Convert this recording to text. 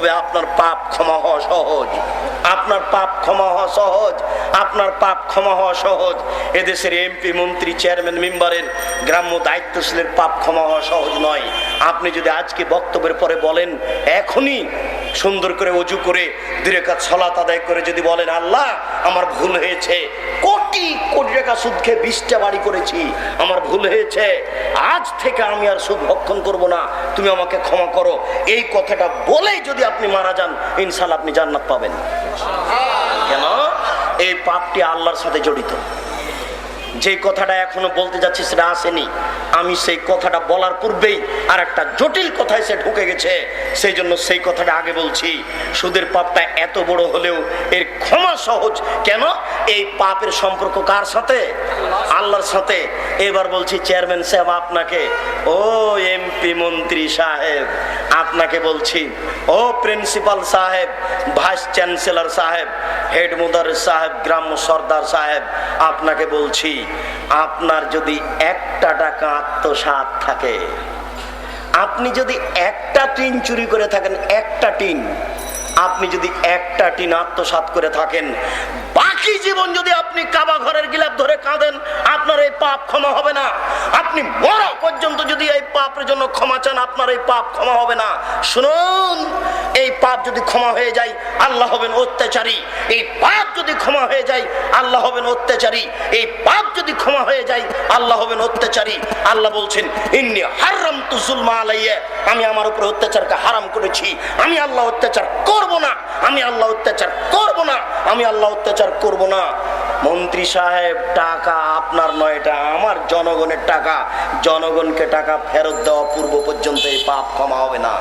তবে আপনার পাপ ক্ষমা হওয়া সহজ। আপনার পাপ ক্ষমা হওয়া সহজ। আপনার পাপ ক্ষমা হওয়া সহজ। এদেশের এমপি, মন্ত্রী, চেয়ারম্যান, মেম্বারের গ্রাম্য দায়িত্বশীলের পাপ ক্ষমা হওয়া সহজ নয়। আপনি যদি আজকে বক্তব্যের পরে বলেন, এখনই সুন্দর করে অজু করে দুরেকাত সলাত আদায় করে যদি বলেন, আল্লাহ, আমার ভুল হয়েছে। কোটি কোটি টাকা সুদ খেয়ে বিশটা বাড়ি করেছি। আমার ভুল হয়েছে। আজ থেকে আমি আর সুদ ভক্ষণ করব না। তুমি আমাকে ক্ষমা করো। এই কথাটা বলেই যদি আপনি মারা যান ইনশাল্লাহ আপনি জান্নাত পাবেন। কেন? এই পাপটি আল্লাহর সাথে জড়িত। যে কথাটা এখনও বলতে যাচ্ছি সেটা আসেনি। আমি সেই কথাটা বলার পূর্বেই আর একটা জটিল কথায় সে ঢুকে গেছে। সেই জন্য সেই কথাটা আগে বলছি। সুদের পাপটা এত বড় হলেও এর ক্ষমা সহজ। কেন? এই পাপের সম্পর্ক কার সাথে? আল্লাহর সাথে। এবার বলছি, চেয়ারম্যান সাহেব আপনাকে। ও এমপি মন্ত্রী সাহেব, আপনাকে বলছি, ও প্রিন্সিপাল সাহেব, ভাইস চ্যান্সেলর সাহেব হেড মুদার সাহেব, গ্রাম্য সর্দার সাহেব, আপনাকে বলছি, আপনার যদি একটা টাকা আত্মসাত থাকে, আপনি যদি একটা টিন চুরি করে থাকেন, একটা টিন, আপনি যদি একটা টিন আত্মসাত করে থাকেন, বাকি জীবন যদি আপনি কাবা ঘরের গিলাপ ধরে কাঁদেন, আপনার পাপ ক্ষমা হবে না। আপনি মরা পর্যন্ত যদি এই পাপের জন্য ক্ষমা চান, আপনার এই পাপ ক্ষমা হবে না। শুনুন, এই পাপ যদি ক্ষমা হয়ে যায়, আল্লাহ হবেন অত্যাচারী। এই পাপ যদি ক্ষমা হয়ে যায়, আল্লাহ হবেন অত্যাচারী। এই পাপ যদি ক্ষমা হয়ে যায়, আল্লাহ হবেন অত্যাচারী। আল্লাহ বলছেন, ইন্নি হারাম তু জুলমা আলাইয়া। আমি আমার উপরে অত্যাচারকে হারাম করেছি। আমি আল্লাহ অত্যাচার করব না। আমি আল্লাহ অত্যাচার করব না। আমি আল্লাহ অত্যাচার করব না। মন্ত্রী সাহেব, টাকা আপনার নয়, এটা আমার জনগণের টাকা। জনগণকে টাকা ফেরত দেওয়া পূর্ব পর্যন্ত এই পাপ ক্ষমা হবে না।